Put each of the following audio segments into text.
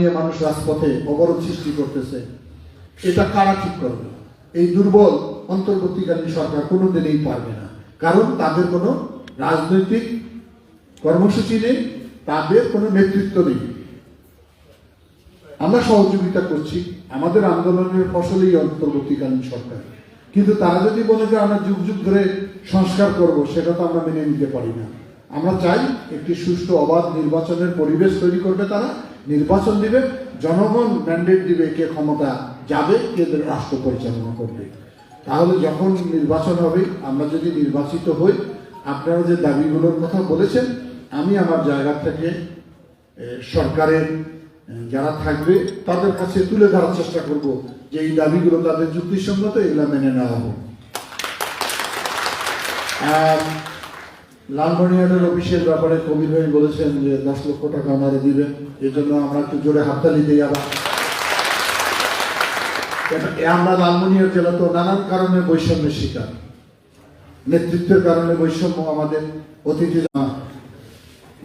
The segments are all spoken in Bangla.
নিয়ে মানুষ রাজপথে অবরোধ সৃষ্টি করতেছে। এটা কারা ঠিক করবে? এই দুর্বল অন্তর্বর্তীকালীন সরকার কোনোদিনই পারবে না। কারণ তাদের কোনো রাজনৈতিক কর্মসূচি নেই, তাদের কোনো নেতৃত্ব নেই। আমরা সহযোগিতা করছি, আমাদের আন্দোলনের ফসলই অন্তর্বর্তীকালীন সরকার। কিন্তু তারা যদি বলে যে আমরা যুগ যুগ ধরে সংস্কার করব, সেটা তো আমরা মেনে নিতে পারি না। আমরা চাই একটি সুষ্ঠু, অবাধ নির্বাচনের পরিবেশ তৈরি করবে তারা নির্বাচন দিবে, জনগণ ম্যান্ডেট দিবে কে ক্ষমতা যাবে, কে রাষ্ট্র পরিচালনা করবে। তাহলে যখন নির্বাচন হবে, আমরা যদি নির্বাচিত হই, আপনারা যে দাবিগুলোর কথা বলেছেন, আমি আমার জায়গা থেকে সরকারের যারা থাকবে, তাদের কাছে তুলে ধরার চেষ্টা করব যে এই দাবিগুলো তাদের যুক্তিসঙ্গত, এগুলো মেনে নেওয়া হোক। লালমনিহাটের অফিসের ব্যাপারে কবির ভাই বলেছেন যে, দশ লক্ষ টাকা ওনারা দিবেন। এই জন্য আমরা একটু জোরে হাততালি দিই আবার। আমরা লালমনিহাট জেলা তো নানান কারণে বৈষম্যের শিকার। নেতৃত্বের কারণে বৈষম্য আমাদের অতিথি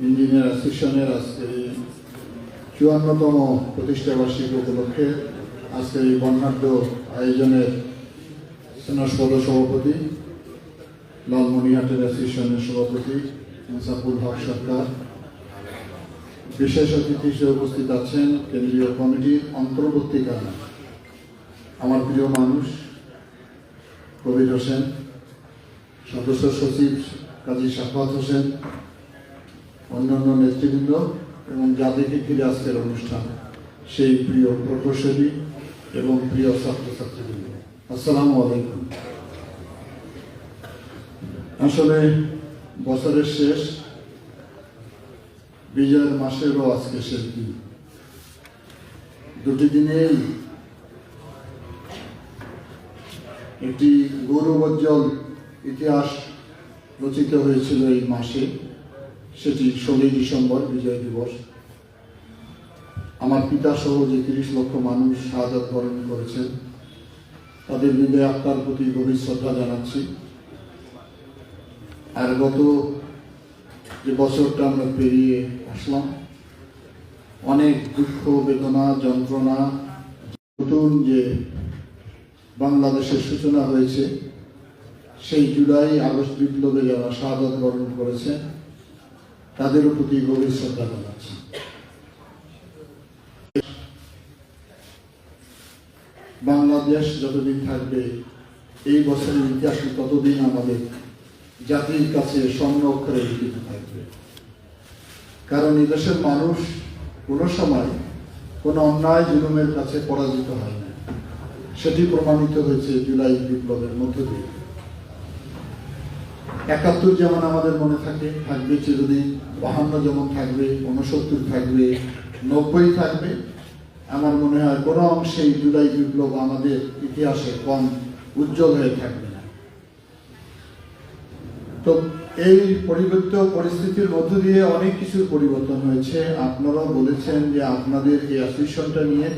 ইঞ্জিনিয়ার অ্যাসোসিয়েশনের আজকে চুয়ান্নতম প্রতিষ্ঠা বার্ষিকী উপলক্ষে আজকে এই বর্ণাঢ্য আয়োজনের সেনাসপদ সভাপতি লালমনিহাটের অ্যাসোসিয়েশনের সভাপতি মুসাফুল হক সরকার। বিশেষ অতিথি হিসেবে উপস্থিত আছেন কেন্দ্রীয় কমিটির অন্তর্বর্তীকালীন আমার প্রিয় মানুষ, কবির হোসেন, সদস্য সচিব কাজী সাফাত হোসেন, অন্যান্য নেতৃবৃন্দ এবং যাদেরকে ঘিরে আজকের অনুষ্ঠান, সেই প্রিয় প্রকৌশলী এবং প্রিয় ছাত্রছাত্রীবৃন্দ। আসসালামু আলাইকুম। আসলে বছরের শেষ, বিজয়ের মাসেরও আজকে শেষ দিন। দুটি দিনেই একটি গৌরবোজ্জ্বল ইতিহাস রচিত হয়েছিল এই মাসে, সেটি ষোলোই ডিসেম্বর বিজয় দিবস। আমার পিতা সহ যে তিরিশ লক্ষ মানুষ শাহাদ বরণ করেছেন, তাদের হৃদয় আত্মার প্রতি গভীর শ্রদ্ধা জানাচ্ছি। আর গত যে বছরটা আমরা পেরিয়ে আসলাম, অনেক দুঃখ, বেদনা, যন্ত্রণা, নতুন যে বাংলাদেশের সূচনা হয়েছে, সেই জুলাই আগস্ট বিপ্লবে যারা শাহাদত বরণ করেছে, তাদেরও প্রতি গভীর শ্রদ্ধা জানাচ্ছি। বাংলাদেশ যতদিন থাকবে, এই বছরের ইতিহাসে ততদিন আমাদের জাতির কাছে স্বর্ণ অক্ষরে লিখিত থাকবে। কারণ এই দেশের মানুষ কোনো সময় কোনো অন্যায় জুলুমের কাছে পরাজিত হয় না। সেটি প্রমাণিত হয়েছে জুলাই বিপ্লবের মধ্য দিয়ে। একাত্তর যেমন আমাদের মনে থাকে, থাকবে চিরদিন, বাহান্ন যেমন থাকবে উনসত্তর থাকবে, নব্বই থাকবে। আমার মনে হয় কোনো অংশেই জুলাই বিপ্লব আমাদের ইতিহাসে কম উজ্জ্বল হয়ে থাকবে। তো এই পরিবর্তিত পরিস্থিতির মধ্য দিয়ে অনেক কিছুর পরিবর্তন হয়েছে। আপনারাও বলেছেন যে আপনাদের এই অ্যাসোসিয়েশনটা নিয়ে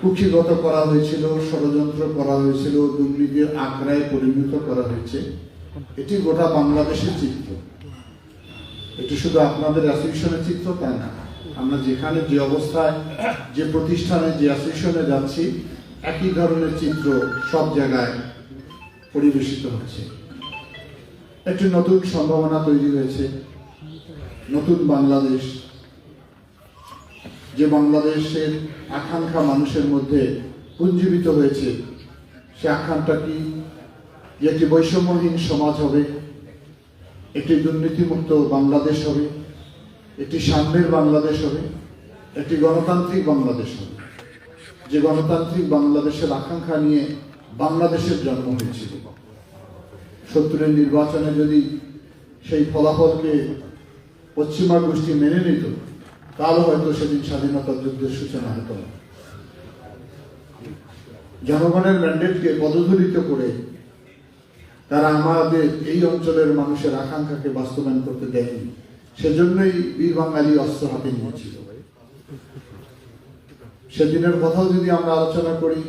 কুক্ষিগত করা হয়েছিল, ষড়যন্ত্র করা হয়েছিল, দুর্নীতির আখড়ায় পরিণত করা হয়েছে। এটি গোটা বাংলাদেশের চিত্র। এটি শুধু আপনাদের অ্যাসোসিয়েশনের চিত্র তা না। আমরা যেখানে যে অবস্থায়, যে প্রতিষ্ঠানে, যে অ্যাসোসিয়েশনে যাচ্ছি, একই ধরনের চিত্র সব জায়গায় পরিবেশিত হচ্ছে। একটি নতুন সম্ভাবনা তৈরি হয়েছে। নতুন বাংলাদেশ। যে বাংলাদেশের আকাঙ্ক্ষা মানুষের মধ্যে পুঞ্জীবিত হয়েছে, সে আকাঙ্ক্ষা কি? যে একটি বৈষম্যহীন সমাজ হবে, একটি দুর্নীতিমুক্ত বাংলাদেশ হবে, একটি সাম্যের বাংলাদেশ হবে, একটি গণতান্ত্রিক বাংলাদেশ হবে। যে গণতান্ত্রিক বাংলাদেশের আকাঙ্ক্ষা নিয়ে বাংলাদেশের জন্ম হয়েছিল। সত্তরের নির্বাচনে যদি সেই ফলাফলকে পশ্চিমা গোষ্ঠী মেনে নিত তাহলে হয়তো সেদিন স্বাধীনতা যুদ্ধের সূচনা হতো। জনগণের ম্যান্ডেটকে পদধূলিত করে তারা আমাদের এই অঞ্চলের মানুষের আকাঙ্ক্ষাকে বাস্তবায়ন করতে দেয়নি। সেজন্যই বীর বাঙালি অস্ত্র হাতে নিয়েছিল। সেদিনের কথাও যদি আমরা আলোচনা করি,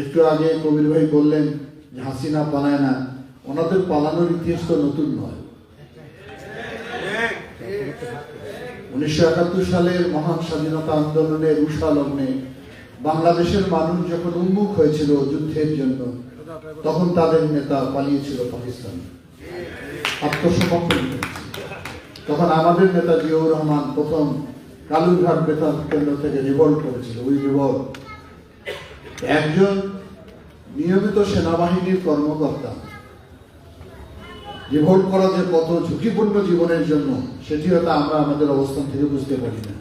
একটু আগে কবির ভাই বললেন যে হাসিনা পালায় না ওনাদের পালানোর ইতিহাস তো নতুন নয়। উনিশশো একাত্তর সালের মহান স্বাধীনতা আন্দোলনের উষা লগ্নে বাংলাদেশের মানুষ যখন উন্মুখ হয়েছিল যুদ্ধের জন্য, তখন তাদের নেতা পালিয়েছিল পাকিস্তান। আত্মসমর্পণ তখন আমাদের নেতা জিয়াউর রহমান প্রথম কালুরঘাট বেতন কেন্দ্র থেকে রিভল্ট করেছিল ওই রিভল্ট একজন নিয়মিত সেনাবাহিনীর কর্মকর্তা রিভল্ট করা যে কত ঝুঁকিপূর্ণ জীবনের জন্য সেটি হয়তো আমরা আমাদের অবস্থান থেকে বুঝতে পারি না।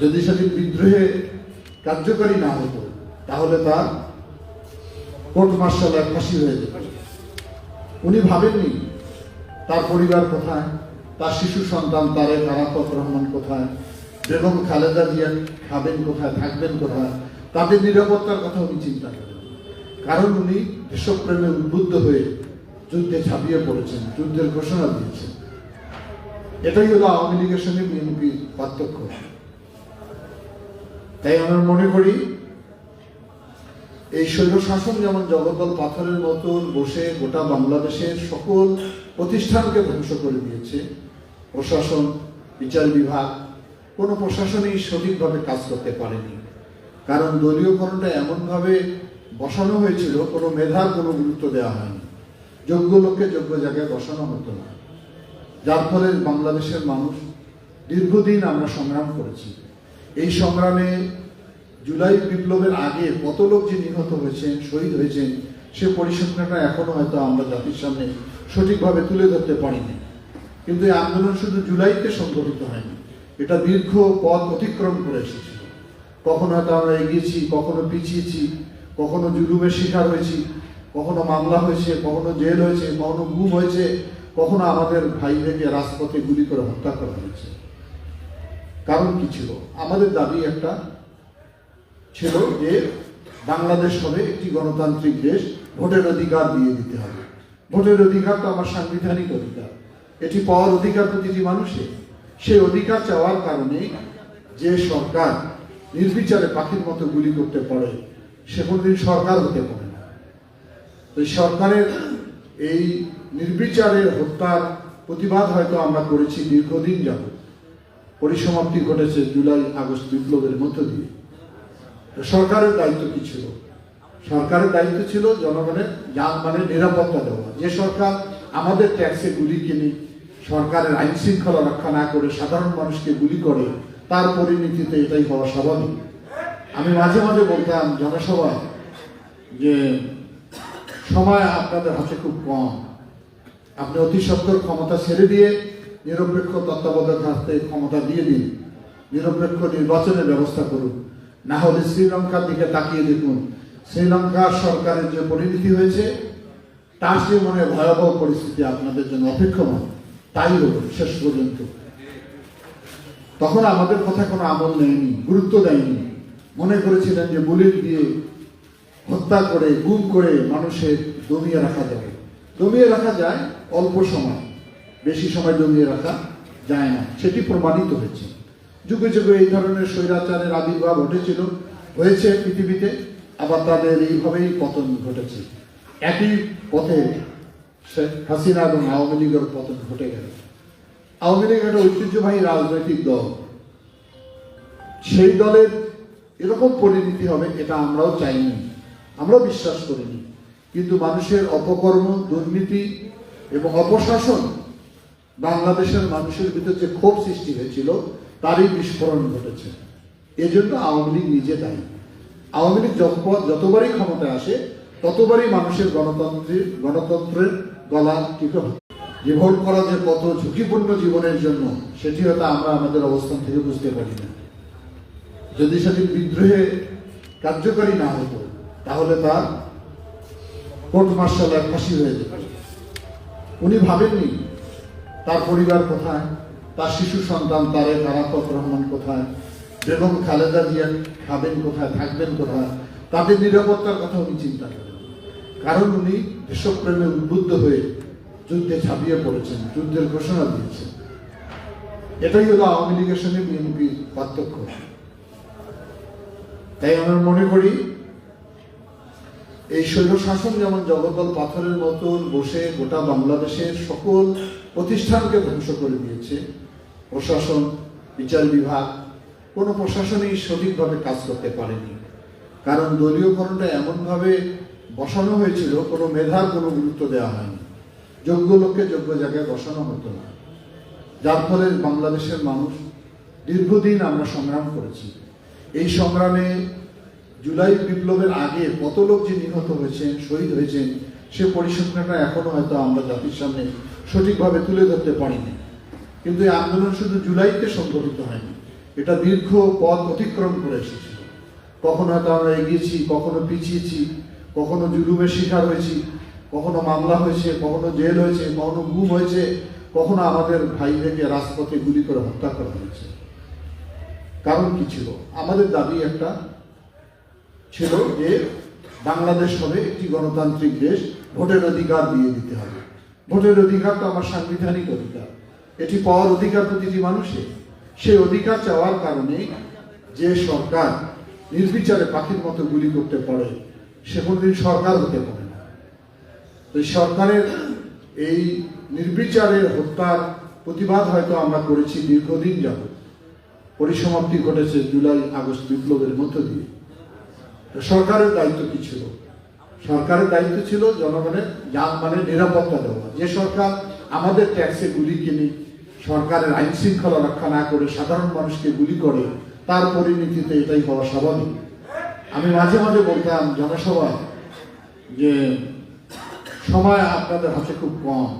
যদি সেটি বিদ্রোহে কার্যকরী না হতো, তাহলে তার কোর্ট মার্শাল এক ফাঁসি হয়ে যেত। উনি ভাবেননি, তার পরিবার কোথায়, তার শিশু সন্তান তারেক আরাফত রহমান কোথায়, বেগম খালেদা জিয়া খাবেন কোথায়, থাকবেন কোথায়, তাদের নিরাপত্তার কথা উনি চিন্তা করেন। কারণ উনি দেশপ্রেমে উদ্বুদ্ধ হয়ে যুদ্ধে ঝাঁপিয়ে পড়েছেন, যুদ্ধের ঘোষণা দিয়েছেন। এটাই হলো আওয়ামী লীগের সঙ্গে বিএনপির পার্থক্য। তাই আমরা মনে করি, এই শৈল শাসন যেমন জগদ্দল পাথরের মতন বসে গোটা বাংলাদেশের সকল প্রতিষ্ঠানকে ধ্বংস করে দিয়েছে, প্রশাসন, বিচার বিভাগ, কোনো প্রশাসনই সঠিকভাবে কাজ করতে পারেনি। কারণ দলীয়করণটা এমনভাবে বসানো হয়েছিল, কোনো মেধার কোনো গুরুত্ব দেওয়া হয়নি। যোগ্য লোককে যোগ্য জায়গায় বসানো হতো না। যার ফলে বাংলাদেশের মানুষ দীর্ঘদিন আমরা সংগ্রাম করেছি। এই সংগ্রামে জুলাই বিপ্লবের আগে কত লোক যে নিহত হয়েছেন, শহীদ হয়েছেন, সে পরিসংখ্যানটা এখনও হয়তো আমরা জাতির সামনে সঠিকভাবে তুলে ধরতে পারিনি। কিন্তু এই আন্দোলন শুধু জুলাইতে সংগঠিত হয়নি। এটা দীর্ঘ পথ অতিক্রম করে এসেছিল। কখনো হয়তো আমরা এগিয়েছি, কখনো পিছিয়েছি, কখনো জুলুমের শিকার হয়েছি কখনো মামলা হয়েছে, কখনো জেল হয়েছে, কখনো গুম হয়েছে, কখনো আমাদের ভাইদেরকে রাজপথে গুলি করে হত্যা করা হয়েছে। কারণ কি ছিল? আমাদের দাবি একটা ছিল যে বাংলাদেশ হবে একটি গণতান্ত্রিক দেশ, ভোটের অধিকার দিয়ে দিতে হবে। ভোটের অধিকার তো আমার সাংবিধানিক অধিকার। এটি পাওয়ার অধিকার প্রতিটি মানুষের। সেই অধিকার চাওয়ার কারণে যে সরকার নির্বিচারে পাখির মতো গুলি করতে পারে, সে কোনোদিন সরকার হতে পারে সরকারের এই নির্বিচারের হত্যার প্রতিবাদ হয়তো আমরা করেছি দীর্ঘদিন যাবত পরিসমাপ্তি ঘটেছে জুলাই আগস্ট বিপ্লবের মধ্য দিয়ে। সরকারের দায়িত্ব কি ছিল? সরকারের দায়িত্ব ছিল জনগণের যান মানে নিরাপত্তা দেওয়া। যে সরকার আমাদের ট্যাক্সে গুলি কিনে সরকারের আইন শৃঙ্খলা রক্ষা না করে সাধারণ মানুষকে গুলি করে, তার পরিণতিতে এটাই হওয়া স্বাভাবিক। আমি মাঝে মাঝে বলতাম জনসভায় যে সময় আপনাদের হাতে খুব কম। আপনি অতি সত্তর ক্ষমতা ছেড়ে দিয়ে নিরপেক্ষ তত্ত্বাবধায়ক হাতে ক্ষমতা দিয়ে দিন। নিরপেক্ষ নির্বাচনের ব্যবস্থা করুন। না হলে শ্রীলঙ্কার দিকে তাকিয়ে দেখুন। শ্রীলঙ্কার সরকারের যে পরিণতি হয়েছে, তার সে মনে ভয়াবহ পরিস্থিতি আপনাদের জন্য অপেক্ষমান। তাই হল শেষ পর্যন্ত। তখন আমাদের কথা কোনো আমল নেয়নি, গুরুত্ব দেয়নি। মনে করেছিলেন যে বুলেট দিয়ে হত্যা করে, গুম করে মানুষের দমিয়ে রাখা যাবে। দমিয়ে রাখা যায় অল্প সময়। বেশি সময় দমিয়ে রাখা যায় না। সেটি প্রমাণিত হয়েছে। যুগে যুগে এই ধরনের স্বৈরাচারের আবির্ভাব ঘটেছিল, হয়েছে পৃথিবীতে। আবার তাদের এইভাবেই পতন ঘটেছে। একই পথে হাসিনা এবং আওয়ামী লীগের পতন ঘটে গেল। আওয়ামী লীগ একটা ঐতিহ্যবাহী রাজনৈতিক দল। সেই দলের এরকম পরিণতি হবে, এটা আমরাও চাইনি। আমরাও বিশ্বাস করিনি। কিন্তু মানুষের অপকর্ম, দুর্নীতি এবং অপশাসন বাংলাদেশের মানুষের ভিতর যে ক্ষোভ সৃষ্টি হয়েছিল, তারই বিস্ফোরণ ঘটেছে। এজন্য আওয়ামী লীগ নিজে দায়ী। আওয়ামী লীগ যত- যতবারই ক্ষমতায় আসে, ততবারই মানুষের গণতন্ত্রের গণতন্ত্রের গলা টিকে হয় রিভোল্ট করা যে কত ঝুঁকিপূর্ণ জীবনের জন্য, সেটি হয়তো আমরা আমাদের অবস্থান থেকে বুঝতে পারি না। যদি সেটি বিদ্রোহে কার্যকরী না হতো তাহলে তার কোর্ট মার্শাল এক ফাঁসি হয়ে যেত উনি ভাবেননি তার পরিবার কোথায়, তার শিশু সন্তান তারেক আরাফত রহমান কোথায়, বেগম খালেদা জিয়া খাবেন কোথায়, থাকবেন কোথায়, তাদের নিরাপত্তার কথা উনি চিন্তা করেন। কারণ উনি দেশপ্রেমে উদ্বুদ্ধ হয়ে যুদ্ধে ছাপিয়ে পড়েছেন, যুদ্ধের ঘোষণা দিয়েছেন। এটাই হলো আওয়ামী লীগের সঙ্গে বিএনপির পার্থক্য। তাই আমরা মনে করি এই শৈল শাসন যেমন জগদ্দল পাথরের মতন বসে গোটা বাংলাদেশের সকল প্রতিষ্ঠানকে ধ্বংস করে দিয়েছে, প্রশাসন, বিচার বিভাগ, কোনো প্রশাসনই সঠিকভাবে কাজ করতে পারেনি। কারণ দলীয়করণটা এমনভাবে বসানো হয়েছিল, কোনো মেধার কোনো গুরুত্ব দেওয়া হয়নি। যোগ্য লোককে যোগ্য জায়গায় বসানো হতো না। যার ফলে বাংলাদেশের মানুষ দীর্ঘদিন আমরা সংগ্রাম করেছি। এই সংগ্রামে জুলাই বিপ্লবের আগে কত লোক যে নিহত হয়েছেন, শহীদ হয়েছেন, সে পরিসংখ্যানটা এখনও হয়তো আমরা জাতির সামনে সঠিকভাবে তুলে ধরতে পারিনি। কিন্তু এই আন্দোলন শুধু জুলাইতে সংগঠিত হয়নি। এটা দীর্ঘ পথ অতিক্রম করে এসেছিল। কখনো হয়তো আমরা এগিয়েছি, কখনো পিছিয়েছি, কখনো জুলুমের শিকার হয়েছি, কখনো মামলা হয়েছে, কখনো জেল হয়েছে, কখনো গুম হয়েছে, কখনো আমাদের ভাইদেরকে রাজপথে গুলি করে হত্যা করা হয়েছে। কারণ কি ছিল? আমাদের দাবি একটা ছিল যে বাংলাদেশ হবে একটি গণতান্ত্রিক দেশ, ভোটের অধিকার দিয়ে দিতে হবে। ভোটের অধিকার তো আমার সাংবিধানিক অধিকার। এটি পাওয়ার অধিকার প্রতিটি মানুষের। সেই অধিকার চাওয়ার কারণে যে সরকার নির্বিচারে পাখির মতো গুলি করতে পারে, সে কোনোদিন সরকার হতে পারে না। তো সরকারের এই নির্বিচারের হত্যার প্রতিবাদ হয়তো আমরা করেছি দীর্ঘদিন যাবত পরিসমাপ্তি ঘটেছে জুলাই আগস্ট বিপ্লবের মধ্য দিয়ে। সরকারের দায়িত্ব কি ছিল? সরকারের দায়িত্ব ছিল জনগণের যান মানে নিরাপত্তা দেওয়া। যে সরকার আমাদের ট্যাক্সে গুলি কিনে সরকারের আইন শৃঙ্খলা রক্ষা না করে সাধারণ মানুষকে গুলি করে, তার পরিণতিতে এটাই হওয়া স্বাভাবিক। আমি মাঝে মাঝে বলতাম জনসভায় যে সময় আপনাদের হাতে খুব কম।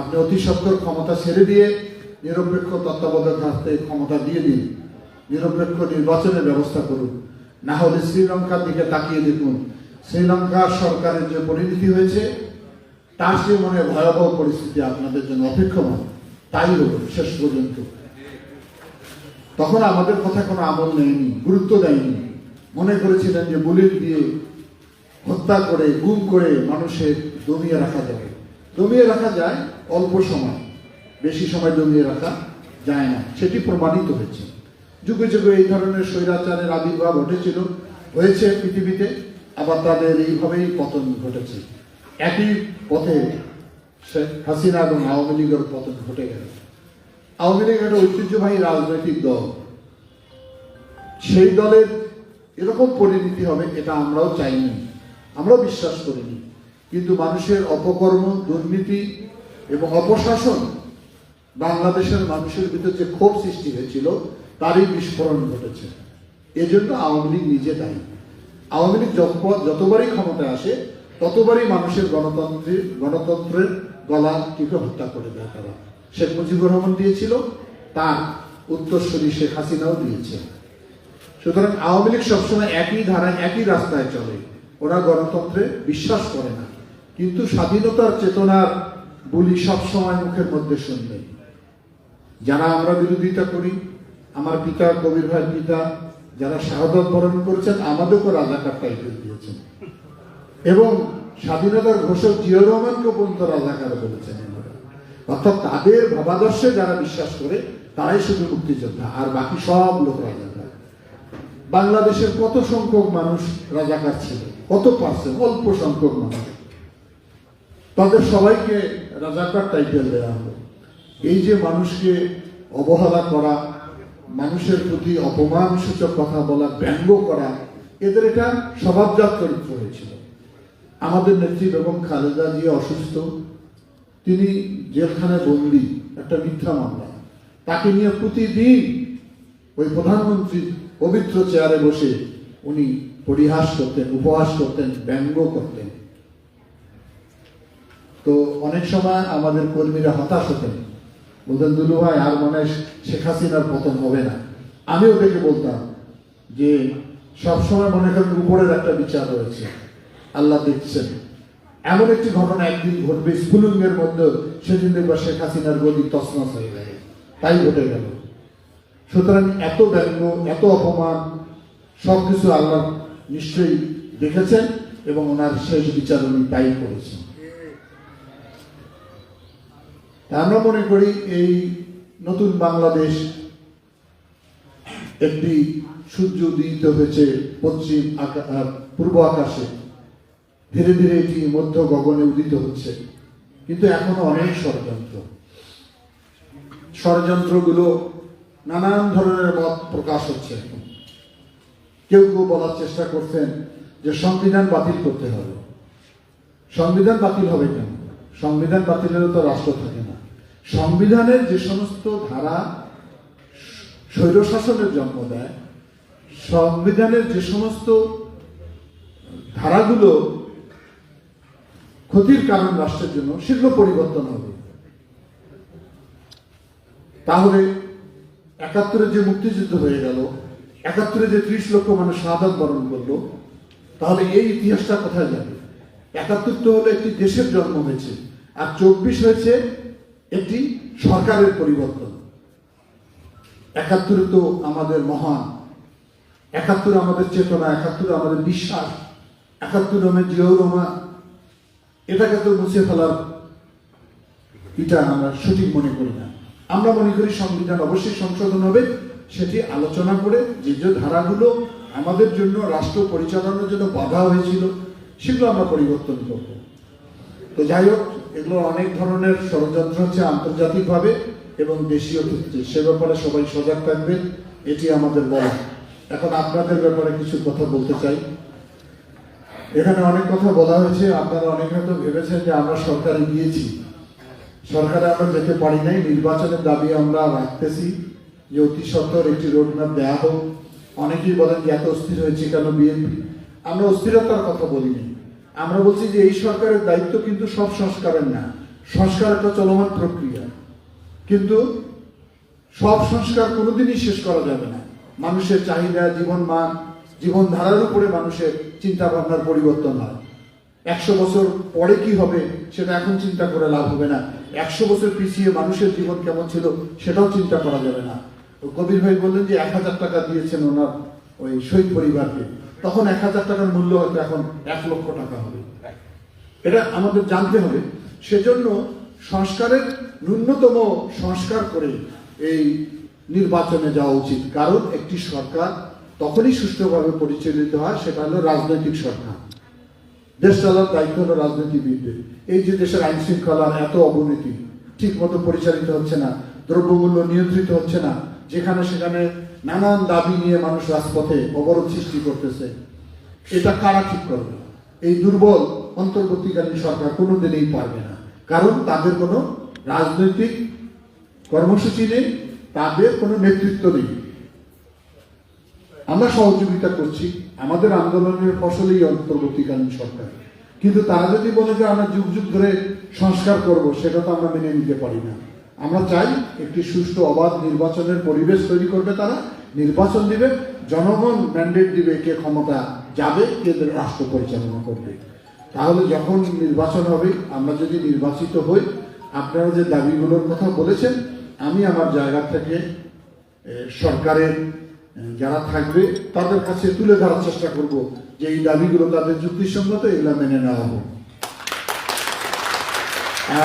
আপনি অতি সত্তর ক্ষমতা ছেড়ে দিয়ে নিরপেক্ষ তত্ত্বাবধায়ক হাতে ক্ষমতা দিয়ে দিন। নিরপেক্ষ নির্বাচনের ব্যবস্থা করুন। না হলে শ্রীলঙ্কার দিকে তাকিয়ে দেখুন। শ্রীলঙ্কার সরকারের যে পরিণতি হয়েছে, তার সে মনে ভয়াবহ পরিস্থিতি আপনাদের জন্য অপেক্ষমান। তাই হলো শেষ পর্যন্ত। তখন আমাদের কথা কোনো আমল নেয়নি, গুরুত্ব দেয়নি। মনে করেছিলেন যে বুলেট দিয়ে হত্যা করে, গুম করে মানুষের দমিয়ে রাখা যাবে। দমিয়ে রাখা যায় অল্প সময়, বেশি সময় দমিয়ে রাখা যায় না, সেটি প্রমাণিত হয়েছে। যুগে যুগে এই ধরনের স্বৈরাচারের আবির্ভাব ঘটেছিল, হয়েছে পৃথিবীতে, আবার তাদের এইভাবেই পতন ঘটেছে। একই পথে হাসিনা এবং আওয়ামী লীগের পতন ঘটে গেল। আওয়ামী লীগ একটা ঐতিহ্যবাহী রাজনৈতিক দল, সেই দলের এরকম পরিণতি হবে এটা আমরাও চাইনি, আমরাও বিশ্বাস করিনি। কিন্তু মানুষের অপকর্ম, দুর্নীতি এবং অপশাসন বাংলাদেশের মানুষের ভিতর যে ক্ষোভ সৃষ্টি হয়েছিল তারই বিস্ফোরণ ঘটেছে। এজন্য আওয়ামী লীগ নিজে দায়ী। আওয়ামী লীগ যত- যতবারই ক্ষমতায় আসে, ততবারই মানুষের গণতন্ত্রের গণতন্ত্রের গলা টিপে হত্যা করে দেয় তারা। শেখ মুজিবুর রহমান দিয়েছিল, তার উত্তরসূরি শেখ হাসিনাও দিয়েছে। সুতরাং আওয়ামী লীগ সবসময় একই ধারায় একই রাস্তায় চলে। ওরা গণতন্ত্রে বিশ্বাস করে না। কিন্তু স্বাধীনতার চেতনার বলি সবসময় মুখের মধ্যে শুনবে। যারা আমরা বিরোধিতা করি আমার পিতা, কবির ভাই, পিতা, যারা শাহাদত বরণ করেছেন, আমাদেরকেও রাজাকার টাইটেল দিয়েছেন। এবং স্বাধীনতার ঘোষক জিয়া রহমানকে পর্যন্ত রাজাকার বলেছেন। অর্থাৎ তাদের ভাবাদর্শে যারা বিশ্বাস করে, তারাই শুধু মুক্তিযোদ্ধা, আর বাকি সব লোক রাজাকার বাংলাদেশের কত সংখ্যক মানুষ রাজাকার ছিল? কত পার্সেন্ট অল্প সংখ্যক মানুষ। তাদের সবাইকে রাজাকার টাইটেল দেওয়া হলো। এই যে মানুষকে অবহেলা করা মানুষের প্রতি অপমান সূচক কথা বলা, ব্যঙ্গ করা, এদের এটা স্বভাবজাত চরিত্র হয়েছিল। আমাদের নেত্রী বেগম খালেদা জিয়া অসুস্থ। তিনি জেলখানায় বন্দি, একটা মিথ্যা মামলা। তাকে নিয়ে প্রতিদিন ওই প্রধানমন্ত্রী পবিত্র চেয়ারে বসে উনি পরিহাস করতেন, উপহাস করতেন, ব্যঙ্গ করতেন। তো অনেক সময় আমাদের কর্মীরা হতাশ হতেন। বলতেন, দুলু ভাই, আর মনে শেখ হাসিনার পতন হবে না। আমি ওদেরকে বলতাম যে, সবসময় মনে করেন উপরের একটা বিচার রয়েছে। আল্লাহ দেখছেন। এমন একটি ঘটনা একদিন ঘটবে স্ফুলিঙ্গের মধ্যে, সেদিন দেখবা শেখ হাসিনার গদি তসনস হয়ে গেল তাই ঘটে গেল। সুতরাং এত ব্যঙ্গ, এত অপমান, সবকিছু আল্লাহ নিশ্চয়ই দেখেছেন এবং ওনার শেষ বিচার উনি তাই করেছেন তা আমরা মনে করি এই নতুন বাংলাদেশ একটি সূর্য উদিত হয়েছে পশ্চিম পূর্ব আকাশে। ধীরে ধীরে এটি মধ্য গগনে উদিত হচ্ছে। কিন্তু এখনও অনেক ষড়যন্ত্র। ষড়যন্ত্রগুলো নানান ধরনের মত প্রকাশ হচ্ছে কেউ কেউ বলার চেষ্টা করছেন যে সংবিধান বাতিল করতে হবে। সংবিধান বাতিল হবে কেন? সংবিধান বাতিল হলে তো রাষ্ট্র থাকে না। সংবিধানের যে সমস্ত ধারা স্বৈরশাসনের জন্ম দেয়, সংবিধানের যে সমস্ত ধারাগুলো ক্ষতির কারণ রাষ্ট্রের জন্য, সেগুলো পরিবর্তন হবে। তাহলে একাত্তরে যে মুক্তিযুদ্ধ হয়ে গেল, একাত্তরে যে ত্রিশ লক্ষ মানুষ শাহাদ বরণ করল, তাহলে এই ইতিহাসটা কোথায় যাবে? একাত্তর তো হলো একটি দেশের জন্ম হয়েছে, আর চব্বিশ হয়েছে একটি সরকারের পরিবর্তন। একাত্তরে তো আমাদের মহান, একাত্তরে আমাদের চেতনা, একাত্তরে আমাদের বিশ্বাস, একাত্তরে আমাদের জিয়াউর এটাকে তো মুছে ফেলার এটা আমরা সঠিক মনে করি না। আমরা মনে করি সংবিধান অবশ্যই সংশোধন হবে, সেটি আলোচনা করে যে যে ধারাগুলো আমাদের জন্য রাষ্ট্র পরিচালনার জন্য বাধা হয়েছিল, সেগুলো আমরা পরিবর্তন করব। তো যাই হোক, এগুলো অনেক ধরনের ষড়যন্ত্র হচ্ছে আন্তর্জাতিকভাবে এবং দেশীয় ক্ষেত্রে। সে ব্যাপারে সবাই সজাগ থাকবে, এটি আমাদের বলা এখন আপনাদের ব্যাপারে কিছু কথা বলতে চাই। এখানে অনেক কথা বলা হয়েছে, আপনারা অনেক হয়তো ভেবেছেন যে আমরা সরকারে গিয়েছি। সরকারে আমরা যেতে পারি নাই, নির্বাচনের দাবি আমরা রাখতেছি যে অতি সত্তর একটি রোডম্যাপ দেওয়া হোক। অনেকেই বলেন যে এত অস্থির হয়েছে কেন বিএনপি? আমরা অস্থিরতার কথা বলিনি। আমরা বলছি যে এই সরকারের দায়িত্ব কিন্তু সব সংস্কারের না। সংস্কার একটা চলমান প্রক্রিয়া। কিন্তু সব সংস্কার কোনোদিনই শেষ করা যাবে না। মানুষের চাহিদা, জীবন মান জীবন ধারার উপরে মানুষের চিন্তা ভাবনার পরিবর্তন হয়। একশো বছর পরে কি হবে, সেটা এখন চিন্তা করে লাভ হবে না। একশো বছর পিছিয়ে মানুষের জীবন কেমন ছিল, সেটাও চিন্তা করা যাবে না। কবির ভাই বললেন যে এক হাজার টাকা দিয়েছেন ওনার ওই শহীদ পরিবারকে। তখন এক হাজার টাকার মূল্য হয়তো এখন এক লক্ষ টাকা হবে। এটা আমাদের জানতে হবে। সেজন্য সংস্কারের ন্যূনতম সংস্কার করে এই নির্বাচনে যাওয়া উচিত। কারণ একটি সরকার তখনই সুষ্ঠুভাবে পরিচালিত হয়, সেটা হলো রাজনৈতিক সরকার। দেশ চালার দায়িত্ব হলো রাজনীতিবিদদের। এই যে দেশের আইন শৃঙ্খলার এত অবনতি ঠিক মতো পরিচালিত হচ্ছে না, দ্রব্যমূল্য নিয়ন্ত্রিত হচ্ছে না যেখানে সেখানে নানান দাবি নিয়ে মানুষ রাজপথে অবরোধ সৃষ্টি করতেছে। এটা কারা ঠিক করবে? এই দুর্বল অন্তর্বর্তীকালীন সরকার কোনোদিনই পারবে না। কারণ তাদের কোনো রাজনৈতিক কর্মসূচি নেই, তাদের কোনো নেতৃত্ব নেই। আমরা সহযোগিতা করছি, আমাদের আন্দোলনের ফসলেই অন্তর্বর্তীকালীন সরকার। কিন্তু তারা যদি বলে যে আমরা যুগ যুগ ধরে সংস্কার করব, সেটা তো আমরা মেনে নিতে পারি না। আমরা চাই একটি সুষ্ঠু অবাধ নির্বাচনের পরিবেশ তৈরি করবে তারা। নির্বাচন দিবে, জনগণ ম্যান্ডেট দিবে কে ক্ষমতা যাবে, কে রাষ্ট্র পরিচালনা করবে। তাহলে যখন নির্বাচন হবে, আমরা যদি নির্বাচিত হই, আপনারা যে দাবিগুলোর কথা বলেছেন, আমি আমার জায়গা থেকে সরকারের যারা থাকবে, তাদের কাছে তুলে ধরার চেষ্টা করব যে এই দাবিগুলো তাদের যুক্তিসঙ্গত এগুলো মেনে নেওয়া হোক।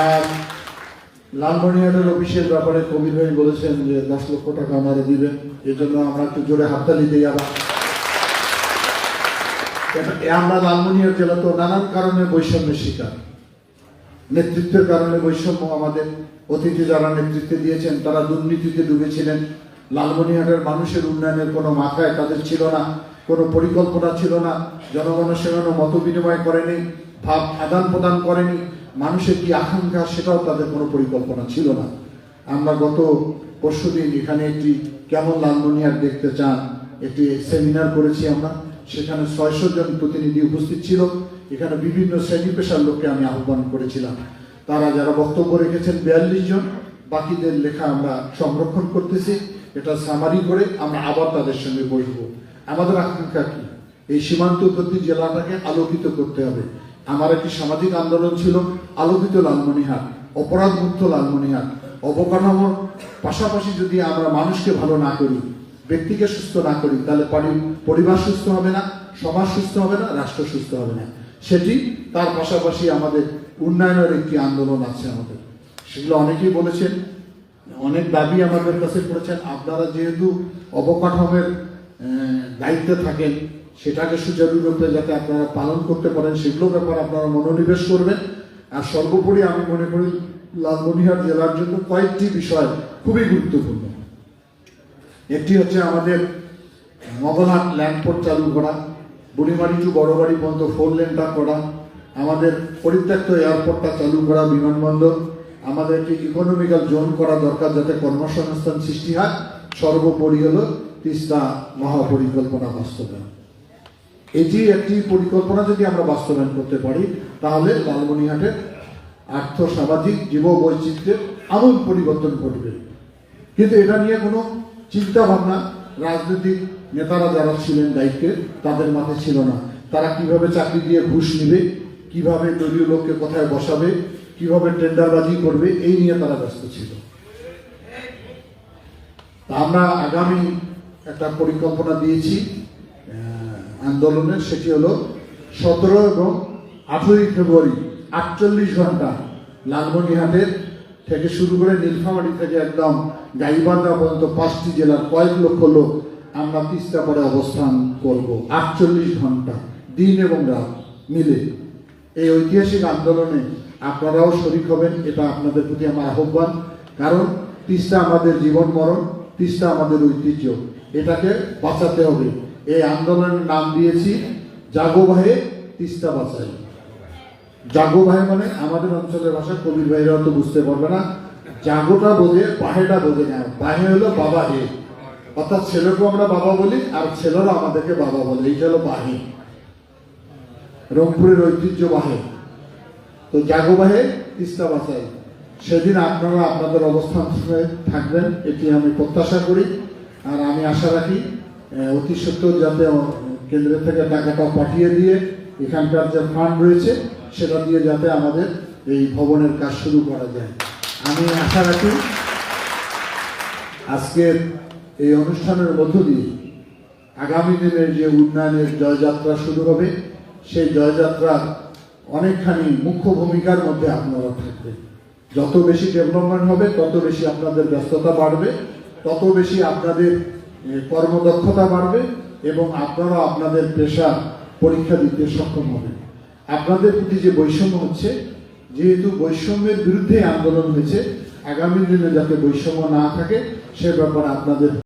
আর লালমনিহাটের অফিসের ব্যাপারে কবির ভাই বলেছেন যে, দশ লক্ষ টাকা আমাদের দিবেন। জন্য আমরা একটু জোরে হাততালি দিই আবার। আমরা লালমনিহাট জেলা তো নানান কারণে বৈষম্যের শিকার। নেতৃত্বের কারণে বৈষম্য আমাদের। অতীতে যারা নেতৃত্বে দিয়েছেন, তারা দুর্নীতিতে ডুবেছিলেন। লালমনিহাটের মানুষের উন্নয়নের কোনো মাথায় তাদের ছিল না, কোনো পরিকল্পনা ছিল না। জনগণের সঙ্গে মত বিনিময় করেনি, ভাব আদান প্রদান করেনি। মানুষের কি আকাঙ্ক্ষা সেটাও তাদের কোনো পরিকল্পনা ছিল না। আমরা গত পরশুদিন এখানে একটি কেমন লালমনিহাট দেখতে চান, একটি সেমিনার করেছি আমরা। সেখানে ছয়শো জন প্রতিনিধি উপস্থিত ছিল। এখানে বিভিন্ন শ্রেণি পেশার লোককে আমি আহ্বান করেছিলাম। তারা যারা বক্তব্য রেখেছেন বিয়াল্লিশ জন, বাকিদের লেখা আমরা সংরক্ষণ করতেছি। এটা সামারি করে আমরা আবার তাদের সঙ্গে বসবো। আমাদের আকাঙ্ক্ষা কি? এই সীমান্তবর্তী জেলাটাকে আলোকিত করতে হবে। আমার একটি সামাজিক আন্দোলন ছিল আলোকিত লালমনিহাট অপরাধ মুক্ত লালমনিহাট। অবকাঠামোর পাশাপাশি যদি আমরা মানুষকে ভালো না করি, ব্যক্তিকে সুস্থ না করি, তাহলে পরি- পরিবার সুস্থ হবে না, সমাজ সুস্থ হবে না, রাষ্ট্র সুস্থ হবে না। সেটি তার পাশাপাশি আমাদের উন্নয়নের একটি আন্দোলন আছে আমাদের। সেগুলো অনেকেই বলেছেন, অনেক দাবি আমাদের কাছে করেছেন। আপনারা যেহেতু অবকাঠামোর দায়িত্বে থাকেন সেটাকে সুচারুরূপে যাতে আপনারা পালন করতে পারেন সেগুলো ব্যাপার আপনারা মনোনিবেশ করবেন। আর সর্বোপরি আমি মনে করি, লালমনিরহাট জেলার জন্য কয়েকটি বিষয় খুবই গুরুত্বপূর্ণ। একটি হচ্ছে আমাদের মগলহাট ল্যান্ডপোর্ট চালু করা, বুড়িমারি টু বড়বাড়ি পর্যন্ত ফোর লেনটা করা, আমাদের পরিত্যক্ত এয়ারপোর্টটা চালু করা, বিমানবন্দর, আমাদের একটি ইকোনমিক্যাল জোন করা দরকার যাতে কর্মসংস্থান সৃষ্টি হয়, সর্বোপরি হল তিস্তা মহাপরিকল্পনা বাস্তবায়ন। এটি একটি পরিকল্পনা যদি আমরা বাস্তবায়ন করতে পারি, তাহলে লালমনিরহাটের আর্থ সামাজিক জীব বৈচিত্র্যের আমূল পরিবর্তন ঘটবে। কিন্তু এটা নিয়ে কোনো চিন্তা ভাবনা রাজনৈতিক নেতারা যারা ছিলেন দায়িত্বে, তাদের মাথায় ছিল না। তারা কীভাবে চাকরি দিয়ে ঘুষ নেবে, কীভাবে দলীয় লোককে কোথায় বসাবে, কীভাবে টেন্ডারবাজি করবে, এই নিয়ে তারা ব্যস্ত ছিল। আমরা আগামী একটা পরিকল্পনা দিয়েছি। আন্দোলনের সেটি হলো সতেরো এবং আঠেরোই ফেব্রুয়ারি আটচল্লিশ ঘণ্টা লালমনিরহাটের থেকে শুরু করে নীলফামারী থেকে একদম গাইবান্ধা পর্যন্ত পাঁচটি জেলার কয়েক লক্ষ লোক আমরা তিস্তা পরে অবস্থান করব। আটচল্লিশ ঘণ্টা দিন এবং রাত মিলে। এই ঐতিহাসিক আন্দোলনে আপনারাও শরিক হবেন, এটা আপনাদের প্রতি আমার আহ্বান। কারণ তিস্তা আমাদের জীবন মরণ, তিস্তা আমাদের ঐতিহ্য। এটাকে বাঁচাতে হবে। এই আন্দোলনের নাম দিয়েছি জাগো ভাইয়ে তিস্তা বাঁচাই জাগো ভাই মানে আমাদের অঞ্চলের ভাষা, কবির ভাইরাও তো বুঝতে পারবে না। জাগোটা বোঝে বাহেটা বোঝে না। বাহে হলো বাবা হে। অর্থাৎ ছেলেকেও আমরা বাবা বলি, আর ছেলেরা আমাদেরকে বাবা বলে। এইটা হলো বাহে। রংপুরের ঐতিহ্য বাহে। তো জাগো বাহে তিস্তা বাঁচাই সেদিন আপনারা আপনাদের অবস্থান থাকবেন, এটি আমি প্রত্যাশা করি। আর আমি আশা রাখি অতি সত্তর যাতে কেন্দ্রের থেকে টাকাটা পাঠিয়ে দিয়ে এখানকার যে ফান্ড রয়েছে, সেটা দিয়ে যাতে আমাদের এই ভবনের কাজ শুরু করা যায়। আমি আশা রাখি আজকের এই অনুষ্ঠানের মধ্য দিয়ে আগামী দিনের যে উন্নয়নের জয়যাত্রা শুরু হবে, সেই জয়যাত্রার অনেকখানি মুখ্য ভূমিকার মধ্যে আপনারা থাকবেন। যত বেশি ডেভেলপমেন্ট হবে, তত বেশি আপনাদের ব্যস্ততা বাড়বে, তত বেশি আপনাদের কর্মদক্ষতা বাড়বে এবং আপনারা আপনাদের পেশা পরীক্ষা দিতে সক্ষম হবে আপনাদের প্রতি যে বৈষম্য হচ্ছে, যেহেতু বৈষম্যের বিরুদ্ধে আন্দোলন হয়েছে, আগামী দিনে যাতে বৈষম্য না থাকে, সে ব্যাপারে আপনাদের